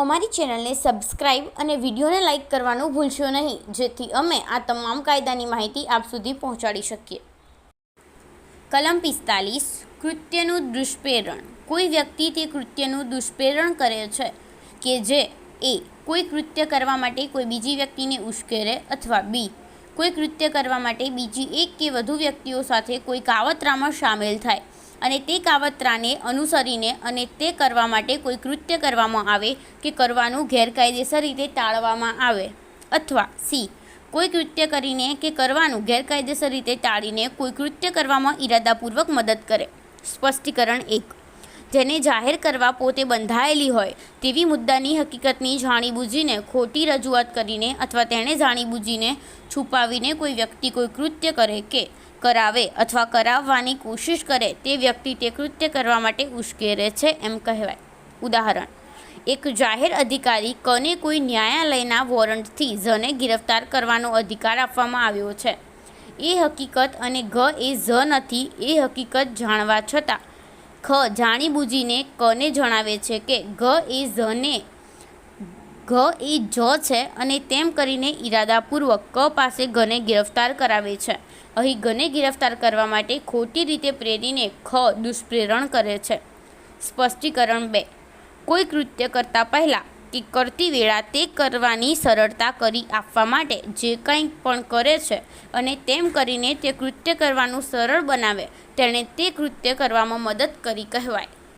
અમારી ચેનલને સબસ્ક્રાઇબ અને વિડીયોને લાઇક કરવાનું ભૂલશો નહીં, જેથી અમે આ તમામ કાયદાની માહિતી આપ સુધી પહોંચાડી શકીએ. કલમ પિસ્તાલીસ, કૃત્યનું દુષ્પ્રેરણ. કોઈ વ્યક્તિ તે કૃત્યનું દુષ્પ્રેરણ કરે છે કે જે એ કોઈ કૃત્ય કરવા માટે કોઈ બીજી વ્યક્તિને ઉશ્કેરે અથવા બી કોઈ કૃત્ય કરવા માટે બીજી એક કે વધુ વ્યક્તિઓ સાથે કોઈ કાવતરામાં સામેલ થાય. અને તે કાવતરાને અનુસરીને અને તે કરવા માટે કોઈ કૃત્ય કરવામાં આવે કે કરવાનું ગેરકાયદેસર રીતે ટાળવામાં આવે. અથવા સી. કોઈ કૃત્ય કરીને કે કરવાનું ગેરકાયદેસર રીતે ટાળીને કોઈ કૃત્ય કરવામાં ઈરાદાપૂર્વક મદદ કરે. સ્પષ્ટીકરણ એક. જેને જાહેર કરવા પોતે બંધાયેલી હોય, તેવી મુદ્દાની હકીકતની જાણીબૂજીને ખોટી રજૂઆત કરીને અથવા તેણે જાણીબૂજીને છુપાવીને કોઈ વ્યક્તિ કોઈ કૃત્ય કરે કે કરાવે અથવા કરાવવાની કોશિશ કરે, તે વ્યક્તિ તે કૃત્ય કરવા માટે ઉશ્કેરે છે એમ કહેવાય. ઉદાહરણ, એક જાહેર અધિકારી કને કોઈ ન્યાયાલયના વોરંટથી ઝને ગિરફ્તાર કરવાનો અધિકાર આપવામાં આવ્યો છે? એ હકીકત અને ઘ એ ઝ નથી, એ હકીકત જાણવા છતાં ખ જાણીબૂજીને કને જણાવે છે કે ઘ એ ઝને, ઘ એ જ છે અને તેમ કરીને ઈરાદાપૂર્વક ક પાસે ઘને ગિરફ્તાર કરાવે છે. અહીં ઘને ગિરફ્તાર કરવા માટે ખોટી રીતે પ્રેરીને ખ દુષ્પ્રેરણ કરે છે. સ્પષ્ટીકરણ બે. કોઈ કૃત્ય કરતાં પહેલાં કે કરતી વેળા તે કરવાની સરળતા કરી આપવા માટે જે કંઈ પણ કરે છે અને તેમ કરીને તે કૃત્ય કરવાનું સરળ બનાવે. તેણે તે કૃત્ય કરવામાં મદદ કરી કહેવાય.